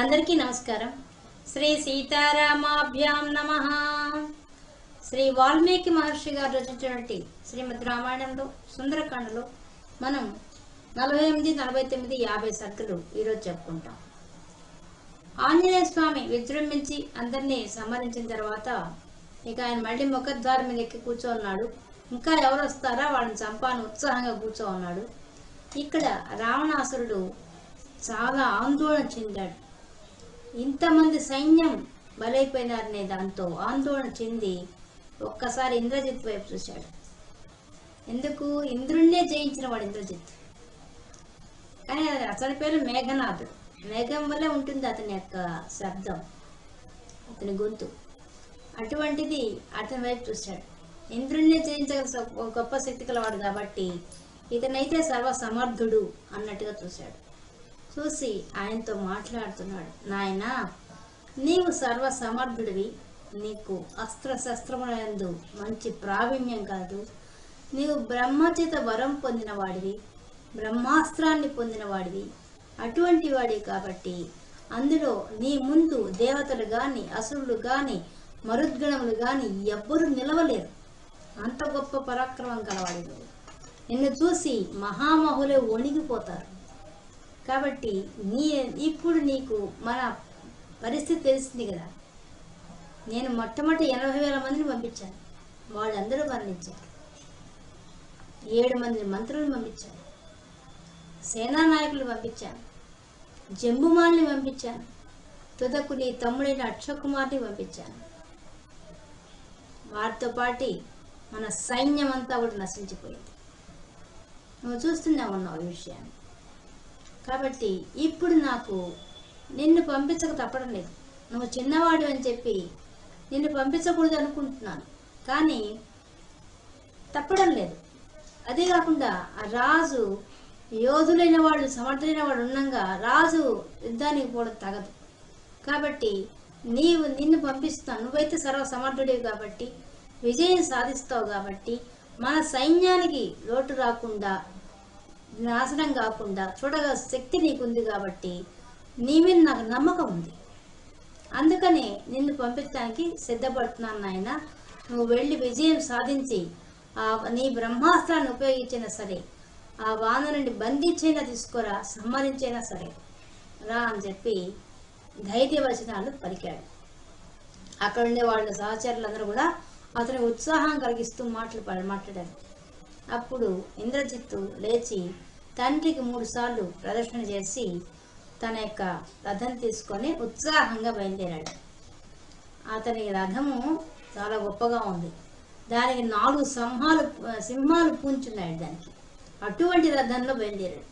అందరికీ నమస్కారం. శ్రీ సీతారామాభ్యాం నమ. శ్రీ వాల్మీకి మహర్షి గారు రచించినటువంటి శ్రీమద్ రామాయణంలో సుందరకాండలో మనం నలభై ఎనిమిది నలభై తొమ్మిది యాభై సర్కులు ఈరోజు చెప్పుకుంటాం. ఆంజనేయ స్వామి విజృంభించి అందరినీ సంహరించిన తర్వాత ఇక ఆయన మళ్ళీ ముఖద్వారం మీద ఎక్కి కూర్చోన్నాడు. ఇంకా ఎవరు వస్తారా? వాళ్ళని చంపాను ఉత్సాహంగా కూర్చో ఉన్నాడు ఇక్కడ రావణాసురుడు చాలా ఆందోళన చెందాడు. ఇంతమంది సైన్యం బలైపోయినారనే దాంతో ఆందోళన చెంది ఒక్కసారి ఇంద్రజిత్ వైపు చూశాడు. ఎందుకు? ఇంద్రుణ్ణే జయించిన వాడు ఇంద్రజిత్. కానీ అతని అసలు పేరు మేఘనాథుడు. మేఘం వల్లే ఉంటుంది అతని యొక్క శబ్దం అతని గొంతు. అటువంటిది అతని వైపు చూశాడు. ఇంద్రుణ్ణే జయించగల గొప్ప శక్తి కలవాడు కాబట్టి ఇతనైతే సర్వ సమర్థుడు అన్నట్టుగా చూశాడు. చూసి ఆయనతో మాట్లాడుతున్నాడు నాయనా నీవు సర్వ సమర్థుడివి నీకు అస్త్రశస్త్రములందు మంచి ప్రావీణ్యం కాదు. నీవు బ్రహ్మచేత వరం పొందిన వాడివి బ్రహ్మాస్త్రాన్ని పొందిన వాడివి అటువంటి వాడివి కాబట్టి అందులో నీ ముందు దేవతలు కానీ అసురులు కానీ మరుద్గణములు కానీ ఎవ్వరూ నిలవలేరు. అంత గొప్ప పరాక్రమం కలవాడి నిన్ను చూసి మహామహులే వణిగిపోతారు. కాబట్టి నీ ఇప్పుడు నీకు మన పరిస్థితి తెలిసింది కదా. నేను మొట్టమొదటి ఎనభై వేల మందిని పంపించాను. వాళ్ళందరూ మరణించారు. ఏడు మంది మంత్రులను పంపించాను. సేనా నాయకులు పంపించాను. జంబుమాల్ని పంపించాను. తుదకు నీ తమ్ముడైన అక్షకుమార్ని పంపించాను. వారితో పాటి మన సైన్యం అంతా కూడా నశించిపోయింది. నువ్వు చూస్తూనే ఉన్నావు ఈ విషయాన్ని. కాబట్టి ఇప్పుడు నాకు నిన్ను పంపించక తప్పడం లేదు. నువ్వు చిన్నవాడు అని చెప్పి నిన్ను పంపించకూడదు అనుకుంటున్నాను. కానీ తప్పడం లేదు. అదే కాకుండా ఆ రాజు యోధులైన వాళ్ళు సమర్థులైన వాడు ఉండంగా రాజు యుద్ధానికి పోవడం తగదు. కాబట్టి నీవు నిన్ను పంపిస్తాను నువ్వైతే సర్వ సమర్థుడివి కాబట్టి విజయం సాధిస్తావు కాబట్టి మన సైన్యానికి లోటు రాకుండా నాశనం కాకుండా చూడగల శక్తి నీకుంది కాబట్టి నీ మీద నాకు నమ్మకం ఉంది. అందుకనే నిన్ను పంపించడానికి సిద్ధపడుతున్నాను నాయన. నువ్వు వెళ్ళి విజయం సాధించి ఆ నీ బ్రహ్మాస్త్రాన్ని ఉపయోగించినా సరే ఆ వానరుని బంధించైనా తీసుకురా సంహరించైనా సరే. రా అని చెప్పి ధైర్యవచనాలు పలికాడు. అక్కడ ఉండే వాళ్ళ సహచరులందరూ కూడా అతని ఉత్సాహం కలిగిస్తూ మాటలు మాట్లాడారు. అప్పుడు ఇంద్రజిత్తు లేచి తండ్రికి మూడుసార్లు ప్రదర్శన చేసి తన యొక్క రథం తీసుకొని ఉత్సాహంగా బయలుదేరాడు. అతని రథము చాలా గొప్పగా ఉంది. దానికి నాలుగు సింహాలు సింహాలు పూంచున్నాడు దానికి. అటువంటి రథంలో బయలుదేరాడు.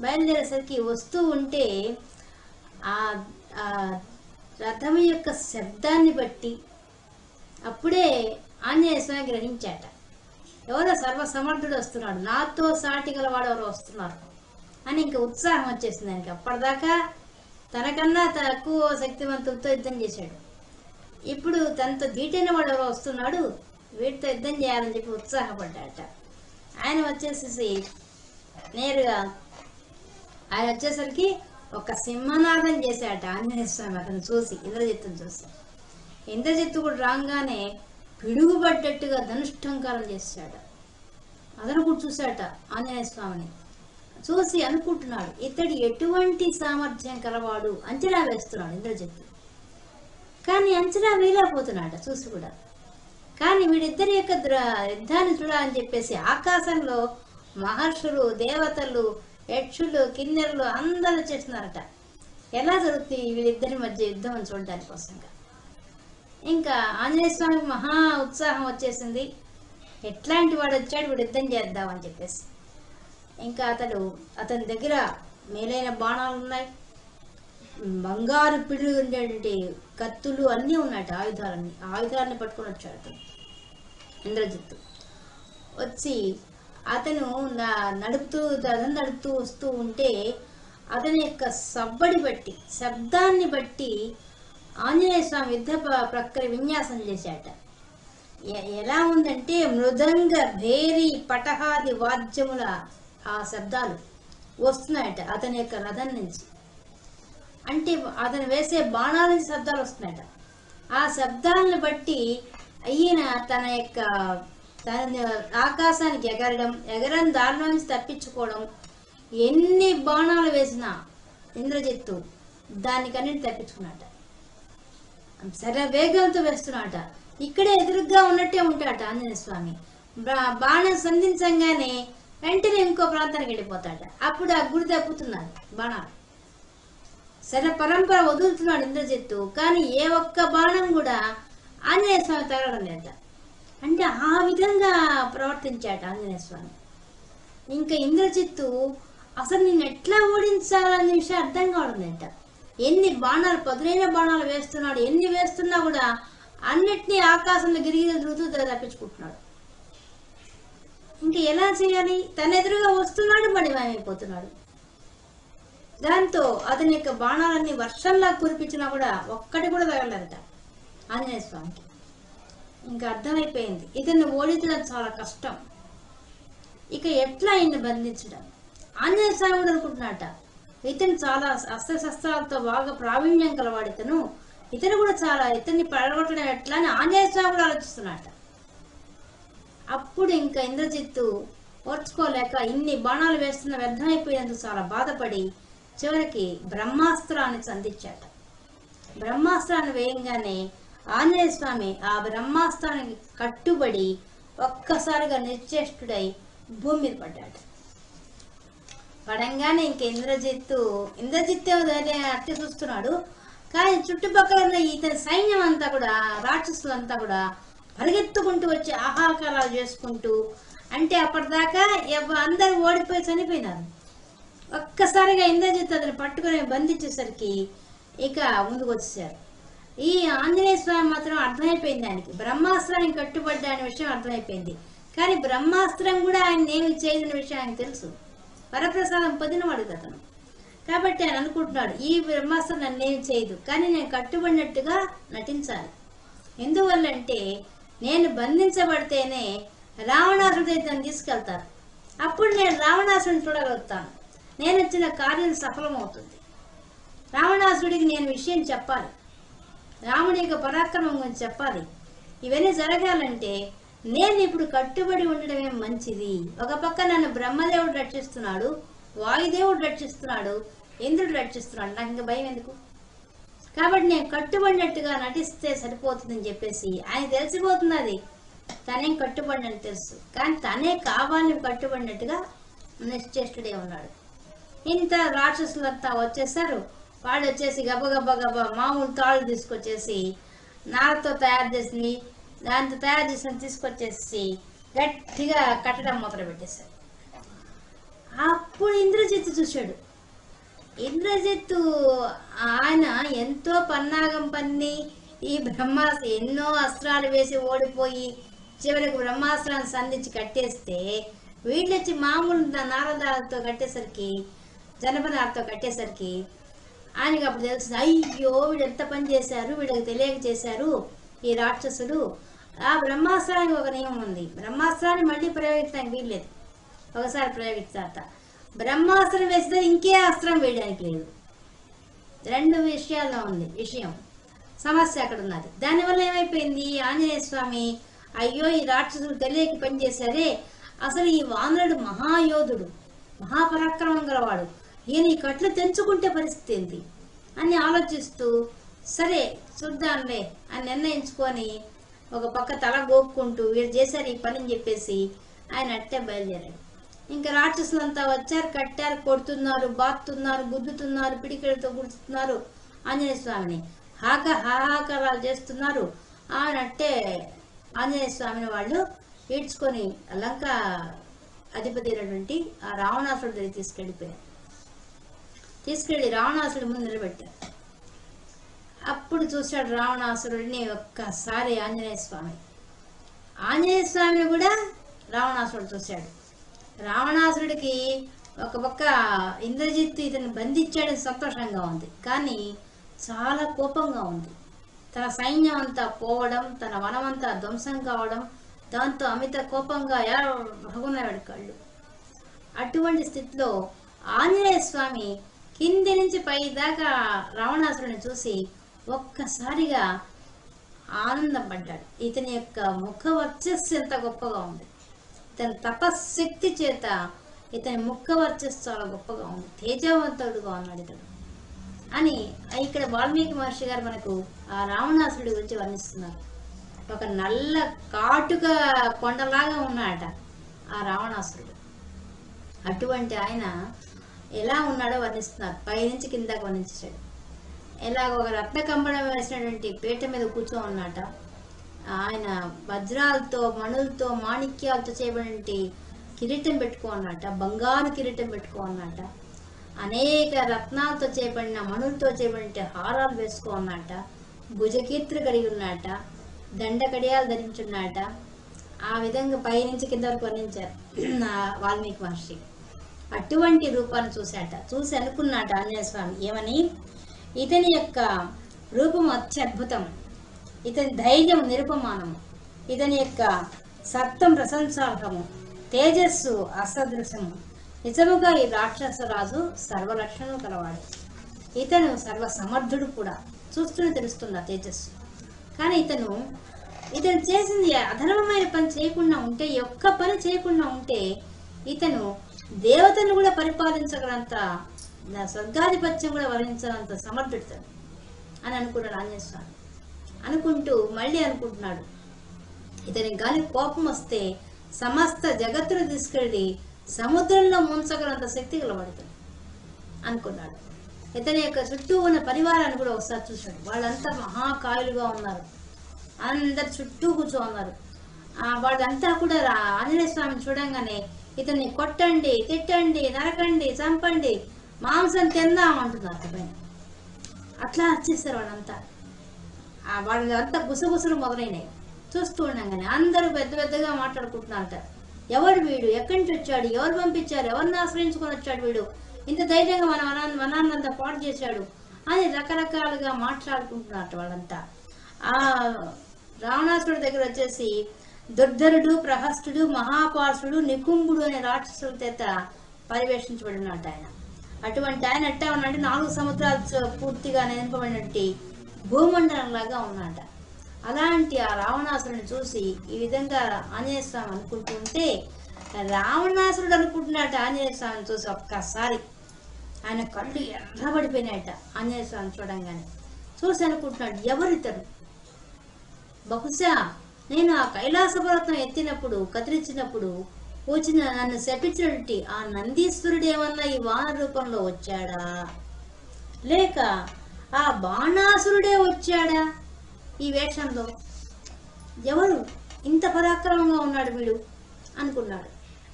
బయలుదేరేసరికి వస్తూ ఉంటే ఆ ఆ రథం యొక్క శబ్దాన్ని బట్టి అప్పుడే ఆంజనేయ స్వామి గ్రహించాట. ఎవరో సర్వసమర్థుడు వస్తున్నాడు. నాతో సాటి గలవాడు ఎవరో వస్తున్నారు. అని ఇంకా ఉత్సాహం వచ్చేసింది ఆయనకి. అప్పటిదాకా తనకన్నా తక్కువ శక్తివంతులతో యుద్ధం చేశాడు. ఇప్పుడు తనతో ధీటైన వాడు ఎవరో వస్తున్నాడు. వీటితో యుద్ధం చేయాలని చెప్పి ఉత్సాహపడ్డాట ఆయన వచ్చేసేసి నేరుగా ఆయన వచ్చేసరికి ఒక సింహనాదం చేశాట ఆంజనేయ స్వామి అతను చూసి ఇంద్రజిత్తును చూసి. ఇంద్రజిత్తు కూడా రాగానే పిడుగుపడ్డట్టుగా ధనుష్టంకారం చేశాడు. అతను చూశాట ఆంజనేయ స్వామిని చూసి అనుకుంటున్నాడు ఇతడు ఎటువంటి సామర్థ్యం కలవాడు? అంచనా వేస్తున్నాడు ఇంద్రజిత్తు కానీ అంచనా వేయలేకపోతున్నాడు చూసి కూడా. కానీ వీడిద్దరి యొక్క యుద్ధాన్ని చూడాలని చెప్పేసి ఆకాశంలో మహర్షులు దేవతలు యక్షులు కిన్నెరలు అందరూ చేస్తున్నారట ఎలా జరుగుతుంది వీళ్ళిద్దరి మధ్య యుద్ధం అని చూడడానికి కోసంగా ఇంకా ఆంజనేయ స్వామికి మహా ఉత్సాహం వచ్చేసింది. ఎట్లాంటి వాడు వచ్చాడు వీడు యుద్ధం చేద్దామని చెప్పేసి. ఇంకా అతడు అతని దగ్గర మేలైన బాణాలు ఉన్నాయి. బంగారు పిడులు ఉండేటువంటి కత్తులు అన్నీ ఉన్నాయట ఆయుధాలన్నీ. ఆయుధాలని పట్టుకొని వచ్చాడు అతను ఇంద్రజిత్తు వచ్చి అతను నా- నడుపుతూ రథం నడుపుతూ వస్తూ ఉంటే అతని యొక్క సబ్బడి బట్టి శబ్దాన్ని బట్టి ఆంజనేయ స్వామి యుద్ధ ప్రక్రియ విన్యాసం చేశాట ఎలా ఉందంటే మృదంగ భేరి పటహాది వాద్యముల ఆ శబ్దాలు వస్తున్నాయట అతని యొక్క రథం నుంచి. అంటే అతను వేసే బాణాల నుంచి శబ్దాలు వస్తున్నాయట. ఆ శబ్దాలను బట్టి ఈయన తన యొక్క తన ఆకాశానికి ఎగరడం ఎగరని దారిలో నుంచి తప్పించుకోవడం ఎన్ని బాణాలు వేసినా ఇంద్రజిత్తు దానికన్నీ తప్పించుకున్నట్ట సరే వేగంతో వేస్తున్నాట ఇక్కడే ఎదురుగ్గా ఉన్నట్టే ఉంటాట ఆంజనేయ స్వామి. బా- బాణం సంధించంగానే వెంటనే ఇంకో ప్రాంతానికి వెళ్ళిపోతాట అప్పుడు ఆ గుడి తప్పుతున్నారు బాణాలు సరే పరంపర వదులుతున్నాడు ఇంద్రజిత్తు. కానీ ఏ ఒక్క బాణం కూడా ఆంజనేయ స్వామి తగలడం లేదు అంటే ఆ విధంగా ప్రవర్తించాడు ఆంజనేయ స్వామి. ఇంకా ఇంద్రజిత్తు అసలు నేను ఎట్లా ఓడించాలనే విషయం అర్థం కావడం ఎన్ని బాణాలు పదునైన బాణాలు వేస్తున్నాడు ఎన్ని వేస్తున్నా కూడా అన్నిటినీ ఆకాశంలో గిరిగిరి తిరుగుతూ తప్పించుకుంటున్నాడు. ఇంకా ఎలా చేయాలి? తన ఎదురుగా వస్తున్నాడు మరి మాయమైపోతున్నాడు. దాంతో అతని యొక్క బాణాలన్నీ వర్షంలా కురిపించినా కూడా ఒక్కటి కూడా తగలదట ఆంజనేయ స్వామికి. ఇంకా అర్థమైపోయింది. ఇతన్ని ఓడించడం చాలా కష్టం. ఇక ఎట్లా ఆయన్ని బంధించడం? ఆంజనేయ స్వామి కూడా అనుకుంటున్నాట ఇతను చాలా అస్త్రశస్త్రాలతో బాగా ప్రావీణ్యం కలవాడు ఇతను. ఇతను కూడా చాలా ఇతన్ని పడగొట్టడం ఎట్లా అని ఆంజనేయ స్వామి కూడా ఆలోచిస్తున్నట అప్పుడు ఇంకా ఇంద్రజిత్తు ఓర్చుకోలేక ఇన్ని బాణాలు వేస్తున్న వ్యర్థమైపోయినందుకు చాలా బాధపడి చివరికి బ్రహ్మాస్త్రాన్ని సంధించాట. బ్రహ్మాస్త్రాన్ని వేయంగానే ఆంజనేయ స్వామి ఆ బ్రహ్మాస్త్రానికి కట్టుబడి ఒక్కసారిగా నిశ్చేష్టుడై భూమి మీద పడ్డాడు. పడంగానే ఇంక ఇంద్రజిత్తు ఇంద్రజిత్తు ధైర్యం చూస్తున్నాడు. కానీ చుట్టుపక్కల ఉన్న ఇతని సైన్యం అంతా కూడా రాక్షసులంతా కూడా పరిగెత్తుకుంటూ వచ్చి ఆహాకారాలు చేసుకుంటూ అంటే అప్పటిదాకా ఎవ- అందరూ ఓడిపోయి చనిపోయినారు. ఒక్కసారిగా ఇంద్రజిత్ అతను పట్టుకొని బంధించేసరికి ఇక ముందుకు వచ్చేసారు ఈ ఆంజనేయ స్వామి మాత్రం అర్థమైపోయింది ఆయనకి. బ్రహ్మాస్త్రానికి కట్టుబడ్డా అనే విషయం అర్థమైపోయింది. కానీ బ్రహ్మాస్త్రం కూడా ఆయన ఏమి చేయని విషయం ఆయనకు తెలుసు. వరప్రసాదం పొందినవాడు అతను. కాబట్టి ఆయన అనుకుంటున్నాడు ఈ బ్రహ్మాస్త్రం నన్నేం చేయదు కానీ నేను కట్టుబడినట్టుగా నటించాలి. ఎందువల్లంటే నేను బంధించబడితేనే రావణాసుడు ఇతను తీసుకెళ్తారు. అప్పుడు నేను రావణాసుడిని చూడగలుగుతాను. నేను వచ్చిన కార్యం సఫలమవుతుంది. రావణాసుడికి నేను విషయం చెప్పాలి. రాముడి యొక్క పరాక్రమం గురించి చెప్పాలి. ఇవన్నీ జరగాలంటే నేను ఇప్పుడు కట్టుబడి ఉండడమే మంచిది. ఒక పక్క నన్ను బ్రహ్మదేవుడు రక్షిస్తున్నాడు వాయుదేవుడు రక్షిస్తున్నాడు ఇంద్రుడు రక్షిస్తున్నాడు. నాకు ఇంకా భయం ఎందుకు? కాబట్టి నేను కట్టుబడినట్టుగా నటిస్తే సరిపోతుందని చెప్పేసి ఆయన తెలిసిపోతుంది అది. తనేం కట్టుబడినట్టు తెలుసు. కానీ తనే కావాలని కట్టుబడినట్టుగా నిశ్చేష్టుడే ఉన్నాడు. ఇంత రాక్షసులంతా వచ్చేసారు. వాళ్ళు వచ్చేసి గబగబ గబ మామూలు తాళ్ళు తీసుకొచ్చేసి నారతో తయారు చేసింది దాంతో తయారు చేసిన తీసుకొచ్చేసి గట్టిగా కట్టడం మొదలు పెట్టేశారు అప్పుడు ఇంద్రజిత్తు చూశాడు. ఇంద్రజిత్తు ఆయన ఎంతో పన్నాగం పన్ని ఈ బ్రహ్మాస్త్ర ఎన్నో అస్త్రాలు వేసి ఓడిపోయి చివరికి బ్రహ్మాస్త్రాన్ని సంధించి కట్టేస్తే వీళ్ళొచ్చి మామూలు నారదాలతో కట్టేసరికి జనపనారతో కట్టేసరికి ఆయనకి అప్పుడు తెలుస్తుంది అయ్యో వీడు ఎంత పని చేశారు వీళ్ళకి తెలియక చేశారు ఈ రాక్షసులు ఆ బ్రహ్మాస్త్రానికి ఒక నియమం ఉంది. బ్రహ్మాస్త్రాన్ని మళ్ళీ ప్రయోగించడానికి వీల్లేదు. ఒకసారి ప్రయోగిస్తారట బ్రహ్మాస్త్రం వేస్తే ఇంకే అస్త్రం వేయడానికి లేదు రెండు విషయాల్లో ఉంది విషయం. సమస్య అక్కడ ఉన్నది దానివల్ల ఏమైపోయింది? ఆంజనేయ స్వామి అయ్యో ఈ రాక్షసులు తెలియక పనిచేశారే. అసలు ఈ వానరుడు మహాయోధుడు మహాపరాక్రమం గలవాడు. ఈయన ఈ కట్లు తెంచుకుంటే పరిస్థితి ఏంటి? అని ఆలోచిస్తూ సరే చూద్దాంలే అని నిర్ణయించుకొని ఒక పక్క తల గోక్కుంటూ వీళ్ళు చేశారు ఈ పని అని చెప్పేసి ఆయన అట్టే బయలుదేరాడు. ఇంకా రాక్షసులంతా వచ్చారు కట్టారు కొడుతున్నారు బాతున్నారు గుద్దుతున్నారు పిడికిలతో గుడుతున్నారు ఆంజనేయ స్వామిని హాక హాహాకారాలు చేస్తున్నారు. ఆయన అట్టే ఆంజనేయ స్వామిని వాళ్ళు ఈడ్చుకొని లంక అధిపతి అయినటువంటి ఆ రావణాసుడి దగ్గర తీసుకెళ్ళిపోయారు. తీసుకెళ్ళి రావణాసుడి ముందు నిలబెట్టారు. అప్పుడు చూశాడు రావణాసురుడిని ఒక్కసారి ఆంజనేయ స్వామి. ఆంజనేయ స్వామిని కూడా రావణాసురుడు చూశాడు. రావణాసురుడికి ఒక పక్క ఇంద్రజిత్తు ఇతను బంధించాడని సంతోషంగా ఉంది. కానీ చాలా కోపంగా ఉంది. తన సైన్యం అంతా పోవడం తన వనమంతా ధ్వంసం కావడం దాంతో అమిత కోపంగా రఘున్నాడు కళ్ళు. అటువంటి స్థితిలో ఆంజనేయ స్వామి కింది నుంచి పై దాకా రావణాసురుని చూసి ఒక్కసారిగా ఆనందపడ్డాడు. ఇతని యొక్క ముఖ వర్చస్సు ఎంత గొప్పగా ఉంది. ఇతని తపశ్శక్తి చేత ఇతని ముఖ వర్చస్సు చాలా గొప్పగా ఉంది. తేజవంతుడుగా ఉన్నాడు ఇతడు అని ఇక్కడ వాల్మీకి మహర్షి గారు మనకు ఆ రావణాసురుడి గురించి వర్ణిస్తున్నారు. ఒక నల్ల కాటుక కొండలాగా ఉన్నాడట ఆ రావణాసురుడు. అటువంటి ఆయన ఎలా ఉన్నాడో వర్ణిస్తున్నారు. పైనుంచి కిందకు వర్ణించాడు. ఇలాగ ఒక రత్న కంబళం వేసినటువంటి పీట మీద కూర్చో ఉన్నట ఆయన వజ్రాలతో మణులతో మాణిక్యాలతో చేయబడినటువంటి కిరీటం పెట్టుకో అన్నట బంగారు కిరీటం పెట్టుకో అన్నట అనేక రత్నాలతో చేయబడిన మణులతో చేయబడిన హారాలు వేసుకో అన్నట భుజకీర్తులు కలిగి ఉన్నట దండ కడియాలు ధరించున్నట. ఆ విధంగా పైనుంచి కింద వరకు వర్ణించారు వాల్మీకి మహర్షి. అటువంటి రూపాన్ని చూశాట. చూసి అనుకున్నాట ఆంజనేయ స్వామి ఏమని? ఇతని యొక్క రూపం అత్యద్భుతం ఇతని ధైర్యం నిరుపమానము ఇతని యొక్క సత్వం ప్రశంసార్హము. తేజస్సు అసదృశము. నిజముగా ఈ రాక్షసరాజు సర్వలక్షణం కలవాడు. ఇతను సర్వ సమర్థుడు కూడా. చూస్తూనే తెలుస్తుంది ఆ తేజస్సు. కానీ ఇతను ఇతను చేసింది అధర్మమైన పని చేయకుండా ఉంటే ఒక్క పని చేయకుండా ఉంటే ఇతను దేవతను కూడా పరిపాలించగలంత నా స్వర్గాధిపత్యం కూడా వర్ణించనంత సమర్థుడు అని అనుకున్నాడు ఆంజనేయ స్వామి అనుకుంటూ మళ్ళీ అనుకుంటున్నాడు. ఇతనికి గాలి కోపం వస్తే సమస్త జగత్తును తీసుకెళ్ళి సముద్రంలో ముంచగలంత శక్తి గలవాడుతాడు అనుకున్నాడు. ఇతని యొక్క చుట్టూ ఉన్న పరివారాన్ని కూడా ఒకసారి చూశాడు. వాళ్ళంతా మహాకాయులుగా ఉన్నారు. అందరు చుట్టూ కూర్చో ఉన్నారు ఆ వాళ్ళంతా కూడా రా- ఆంజనేయ స్వామిని చూడంగానే ఇతన్ని కొట్టండి తిట్టండి నరకండి చంపండి మాంసం తిందాం అంటున్నారు అట్లా వచ్చేస్తారు వాళ్ళంతా. ఆ వాళ్ళంతా గుసగుసలు మొదలైనాయి. చూస్తూ ఉండగానే అందరూ పెద్ద పెద్దగా మాట్లాడుకుంటున్నారట. ఎవడు వీడు? ఎక్కడి నుంచి వచ్చాడు? ఎవరు పంపించారు? ఎవరిని ఆశ్రయించుకొని వచ్చాడు వీడు? ఇంత ధైర్యంగా మన వనా వనాన్నంతా చేశాడు అని రకరకాలుగా మాట్లాడుకుంటున్నారట వాళ్ళంతా. ఆ రావణాసురుడి దగ్గర వచ్చేసి దుర్ధరుడు ప్రహస్తుడు మహాపాసుడు నికుంభుడు అనే రాక్షసుల చేత పరివేషించబడినట్టు ఆయన. అటువంటి ఆయన ఎట్టా ఉన్నాడు నాలుగు సంవత్సరాలు పూర్తిగా నింపబడినట్టు భూమండలం లాగా ఉన్నాడ అలాంటి ఆ రావణాసురుని చూసి ఈ విధంగా ఆంజనేయ స్వామి అనుకుంటుంటే రావణాసురుడు అనుకుంటున్నాడు ఆంజనేయ స్వామిని చూసి ఒక్కసారి. ఆయన కళ్ళు ఎర్రబడిపోయినాయట ఆంజనేయ స్వామి చూడంగానే. చూసి అనుకుంటున్నాడు ఎవరితడు? బహుశా నేను ఆ కైలాస పర్వతం ఎత్తినప్పుడు కత్తిరించినప్పుడు వచ్చిన నన్ను శపించినటువంటి ఆ నందీశ్వరుడు ఏమన్నా ఈ వాన రూపంలో వచ్చాడా? లేక ఆ బాణాసురుడే వచ్చాడా ఈ వేషంలో? ఎవరు ఇంత పరాక్రమంగా ఉన్నాడు వీడు? అనుకున్నాడు.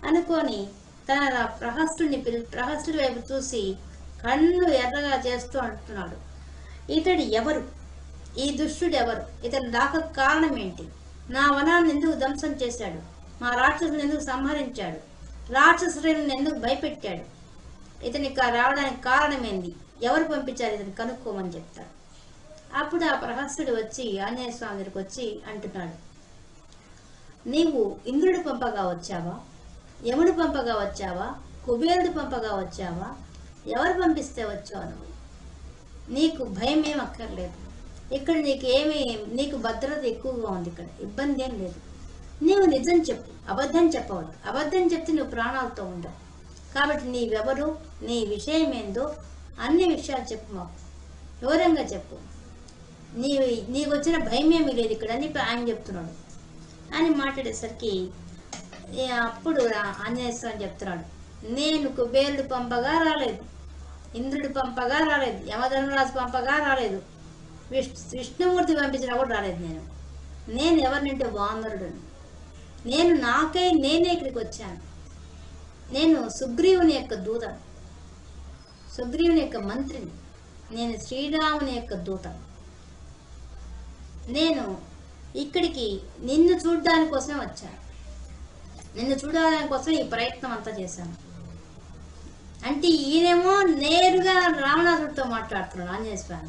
అనుకొని తన ప్రహస్తుడిని పిలి ప్రహస్తుడి వైపు చూసి కన్ను ఎర్రగా చేస్తూ అంటున్నాడు. ఇతడు ఎవరు? ఈ దుష్టుడు ఎవరు ఇతని దాకా కారణం ఏంటి? నా వనాన్ని ఎందుకు ధ్వంసం చేశాడు? మా రాక్షసుని ఎందుకు సంహరించాడు? రాక్షసులను ఎందుకు భయపెట్టాడు? ఇతనికి రావడానికి కారణం ఏంది ఎవరు పంపించారు ఇతను కనుక్కోమని చెప్తాడు. అప్పుడు ఆ ప్రహస్తుడు వచ్చి ఆంజనేయ స్వామి దగ్గరికి వచ్చి అంటున్నాడు నీవు ఇంద్రుడు పంపగా వచ్చావా? యముడు పంపగా వచ్చావా? కుబేరుడు పంపగా వచ్చావా? ఎవరు పంపిస్తే వచ్చావు నువ్వు? నీకు భయం ఏం అక్కర్లేదు. ఇక్కడ నీకు ఏమి నీకు భద్రత ఎక్కువగా ఉంది ఇక్కడ. ఇబ్బంది ఏం లేదు. నీవు నిజం చెప్పు అబద్ధం చెప్పవద్దు. అబద్ధం చెప్తే నువ్వు ప్రాణాలతో ఉండవు. కాబట్టి నీవెవరు నీ విషయం ఏందో అన్ని విషయాలు చెప్పు మాకు. వివరంగా చెప్పు. నీ నీకు వచ్చిన భయం ఏమీ లేదు ఇక్కడ అని ఆయన చెప్తున్నాడు. అని మాట్లాడేసరికి అప్పుడు రా- ఆంజనేయ స్వామి చెప్తున్నాడు. నేను కుబేరుడు పంపగా రాలేదు. ఇంద్రుడు పంపగా రాలేదు. యమధర్మరాజు పంపగా రాలేదు. విష్ విష్ణుమూర్తి పంపించినా కూడా రాలేదు నేను. నేను ఎవరినంటే వానరుడు నేను నాకై నేనే ఇక్కడికి వచ్చాను. నేను సుగ్రీవుని యొక్క దూత. సుగ్రీవుని యొక్క మంత్రిని. నేను శ్రీరాముని యొక్క దూత. నేను ఇక్కడికి నిన్ను చూడడానికి కోసమే వచ్చాను. నిన్ను చూడడానికి కోసం ఈ ప్రయత్నం అంతా చేశాను. అంటే ఈయనేమో నేరుగా రావణాసుడితో మాట్లాడుతున్నాడు ఆంజనేయ స్వామి.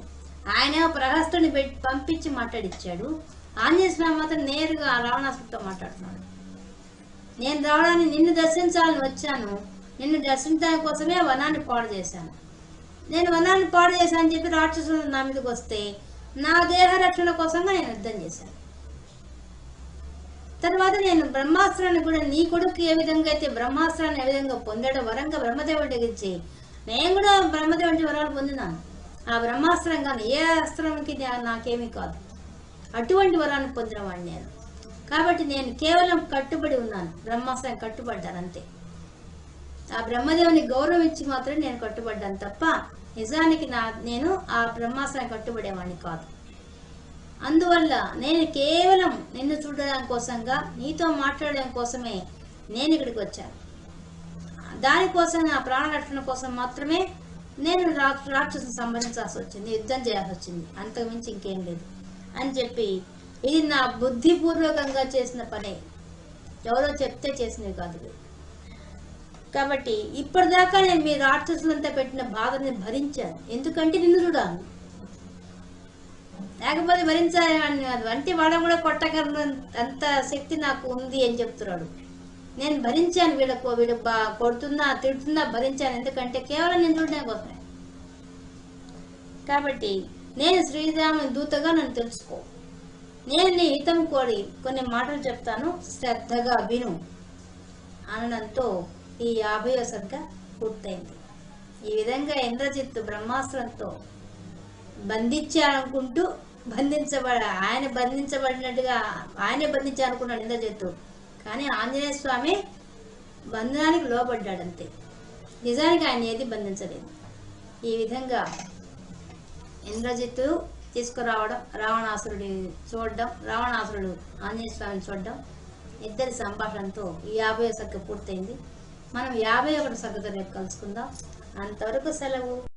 ఆయనేమో ప్రహస్తుని పెట్టి పంపించి మాట్లాడిచ్చాడు. ఆంజనేయ స్వామి మాత్రం నేరుగా ఆ రావణాసుడితో మాట్లాడుతున్నాడు. నేను రావడానికి నిన్ను దర్శించాలని వచ్చాను. నిన్ను దర్శించడానికి కోసమే వనాన్ని పాడు చేశాను. నేను వనాన్ని పాడు చేశాను చెప్పి రాక్షసులు నా మీదకి వస్తే నా దేహ రక్షణ కోసంగా నేను యుద్ధం చేశాను. తర్వాత నేను బ్రహ్మాస్త్రాన్ని కూడా నీ కొడుకు ఏ విధంగా అయితే బ్రహ్మాస్త్రాన్ని ఏ విధంగా పొందాడో వరంగా బ్రహ్మదేవుడి గురించి నేను కూడా బ్రహ్మదేవుడి వరాలు పొందినాను. ఆ బ్రహ్మాస్త్రం కానీ ఏ అస్త్రంకి నాకేమీ కాదు. అటువంటి వరాన్ని పొందిన వాడిని నేను. కాబట్టి నేను కేవలం కట్టుబడి ఉన్నాను. బ్రహ్మాస్త్రం కట్టుబడ్డాను అంతే. ఆ బ్రహ్మదేవుని గౌరవం ఇచ్చి మాత్రం నేను కట్టుబడ్డాను తప్ప నిజానికి నా నేను ఆ బ్రహ్మాస్త్రం కట్టుబడేవాడిని కాదు. అందువల్ల నేను కేవలం నిన్ను చూడడం కోసంగా నీతో మాట్లాడడం కోసమే నేను ఇక్కడికి వచ్చాను. దానికోసం నా ప్రాణరక్షణ కోసం మాత్రమే నేను రా- రాక్షసుని సంబంధించాల్సి వచ్చింది యుద్ధం చేయాల్సి వచ్చింది. అంతకుమించి ఇంకేం లేదు. అని చెప్పి ఇది నా బుద్ధిపూర్వకంగా చేసిన పనే. ఎవరో చెప్తే చేసినవి కాదు కాబట్టి ఇప్పటిదాకా నేను మీ రాక్షసులంతా పెట్టిన బాధని భరించాను. ఎందుకంటే నిన్ను చూడాను లేకపోతే భరించాలని కాదు. అంటే వాడ కూడా కొట్టగలను అంత శక్తి నాకు ఉంది అని చెప్తున్నాడు. నేను భరించాను వీళ్ళకు వీడు బా కొడుతున్నా తిడుతున్నా భరించాను. ఎందుకంటే కేవలం నేను చూడడం కోసమే. కాబట్టి నేను శ్రీరాముని దూతగా నన్ను తెలుసుకో. నేను నీ హితం కోరి కొన్ని మాటలు చెప్తాను శ్రద్ధగా విను. అనడంతో ఈ యాభైవ సర్గ పూర్తయింది. ఈ విధంగా ఇంద్రజిత్తు బ్రహ్మాస్త్రంతో బంధించాలనుకుంటూ బంధించబడ ఆయన బంధించబడినట్టుగా ఆయనే బంధించాలనుకున్నాడు ఇంద్రజిత్తు కానీ ఆంజనేయ స్వామి బంధనానికి లోపడ్డాడు అంతే నిజానికి ఆయన ఏది బంధించలేదు. ఈ విధంగా ఇంద్రజిత్తు తీసుకురావడం రావణాసురుడి చూడడం రావణాసురుడు ఆంజనేయ స్వామిని చూడడం ఇద్దరి సంభాషణతో ఈ యాభై సర్గ పూర్తయింది. మనం యాభై ఒకటి సర్గతో రేపు కలుసుకుందాం. అంతవరకు సెలవు.